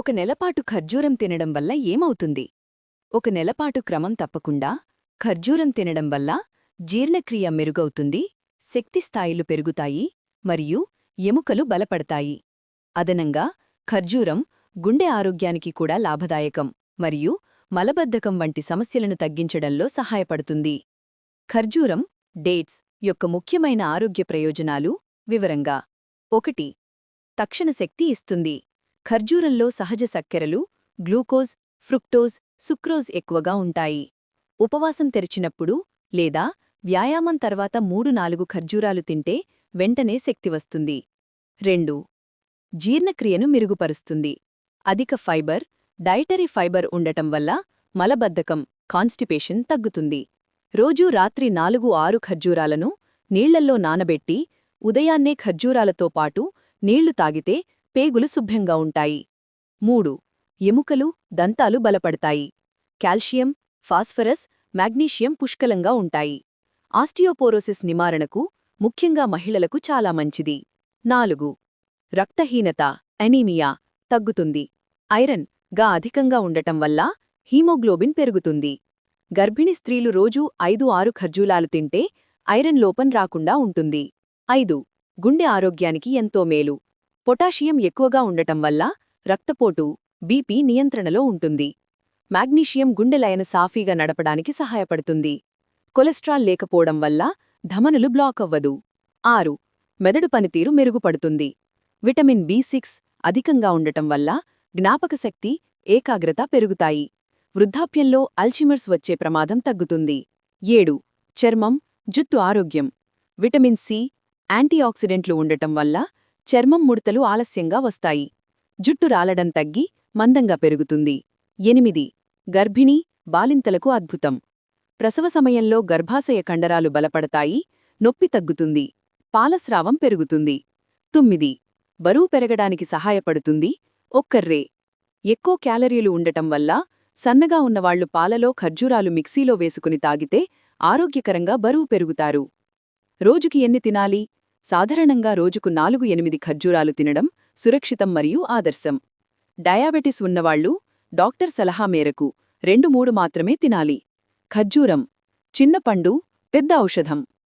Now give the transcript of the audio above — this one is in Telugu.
ఒక నెలపాటు ఖర్జూరం తినడం వల్ల ఏమవుతుంది? ఒక నెలపాటు క్రమం తప్పకుండా ఖర్జూరం తినడం వల్ల జీర్ణక్రియ మెరుగవుతుంది శక్తి స్థాయిలు పెరుగుతాయి మరియు ఎముకలు బలపడతాయి. అదనంగా ఖర్జూరం గుండె ఆరోగ్యానికి కూడా లాభదాయకం మరియు మలబద్ధకం వంటి సమస్యలను తగ్గించడంలో సహాయపడుతుంది. ఖర్జూరం డేట్స్ యొక్క ముఖ్యమైన ఆరోగ్య ప్రయోజనాలు వివరంగా. ఒకటి తక్షణ శక్తి ఇస్తుంది. ఖర్జూరంలో సహజ సక్కెరలు గ్లూకోజ్ ఫ్రుక్టోజ్ సుక్రోజ్ ఎక్కువగా ఉంటాయి. ఉపవాసం తెరిచినప్పుడు లేదా వ్యాయామం తర్వాత మూడు నాలుగు ఖర్జూరాలు తింటే వెంటనే శక్తి వస్తుంది. రెండు. జీర్ణక్రియను మెరుగుపరుస్తుంది. అధిక ఫైబర్ డైటరీ ఫైబర్ ఉండటం వల్ల మలబద్ధకం కాన్స్టిపేషన్ తగ్గుతుంది. రోజూ రాత్రి నాలుగు ఆరు ఖర్జూరాలను నీళ్ళల్లో నానబెట్టి ఉదయాన్నే ఖర్జూరాలతో పాటు నీళ్ళు తాగితే పేగులు శుభ్రంగా ఉంటాయి. మూడు. ఎముకలు దంతాలు బలపడతాయి. కాల్షియం ఫాస్ఫరస్ మాగ్నీషియం పుష్కలంగా ఉంటాయి. ఆస్టియోపోరోసిస్ నివారణకు ముఖ్యంగా మహిళలకు చాలా మంచిది. నాలుగు. రక్తహీనత అనీమియా తగ్గుతుంది. ఐరన్గా అధికంగా ఉండటం వల్ల హీమోగ్లోబిన్ పెరుగుతుంది. గర్భిణీ స్త్రీలు రోజూ ఐదు ఆరు ఖర్జూలాలు తింటే ఐరన్ లోపం రాకుండా ఉంటుంది. ఐదు. గుండె ఆరోగ్యానికి ఎంతో మేలు. పొటాషియం ఎక్కువగా ఉండటం వల్ల రక్తపోటు బీపీ నియంత్రణలో ఉంటుంది. మాగ్నీషియం గుండెలయన సాఫీగా నడపడానికి సహాయపడుతుంది. కొలెస్ట్రాల్ లేకపోవడం వల్ల ధమనులు బ్లాక్ అవ్వదు. ఆరు మెదడు పనితీరు మెరుగుపడుతుంది. విటమిన్ బి సిక్స్ అధికంగా ఉండటం వల్ల జ్ఞాపకశక్తి ఏకాగ్రత పెరుగుతాయి. వృద్ధాప్యంలో అల్చిమర్స్ వచ్చే ప్రమాదం తగ్గుతుంది. ఏడు చర్మం జుత్తు ఆరోగ్యం. విటమిన్ సి యాంటీఆక్సిడెంట్లు ఉండటం వల్ల చర్మం ముడతలు ఆలస్యంగా వస్తాయి. జుట్టు రాలడం తగ్గి మందంగా పెరుగుతుంది. ఎనిమిది. గర్భిణీ బాలింతలకు అద్భుతం. ప్రసవ సమయంలో గర్భాశయ కండరాలు బలపడతాయి నొప్పి తగ్గుతుంది పాలస్రావం పెరుగుతుంది. తొమ్మిది. బరువు పెరగడానికి సహాయపడుతుంది ఒక్కర్రే. ఎక్కువ క్యాలరీలు ఉండటం వల్ల సన్నగా ఉన్నవాళ్ళు పాలలో ఖర్జూరాలు మిక్సీలో వేసుకుని తాగితే ఆరోగ్యకరంగా బరువు పెరుగుతారు. రోజుకి ఎన్ని తినాలి? సాధారణంగా రోజుకు నాలుగు ఎనిమిది ఖర్జూరాలు తినడం సురక్షితం మరియు ఆదర్శం. డయాబెటిస్ ఉన్నవాళ్ళు డాక్టర్ సలహా మేరకు రెండు మూడు మాత్రమే తినాలి. ఖర్జూరం చిన్న పండు పెద్ద ఔషధం.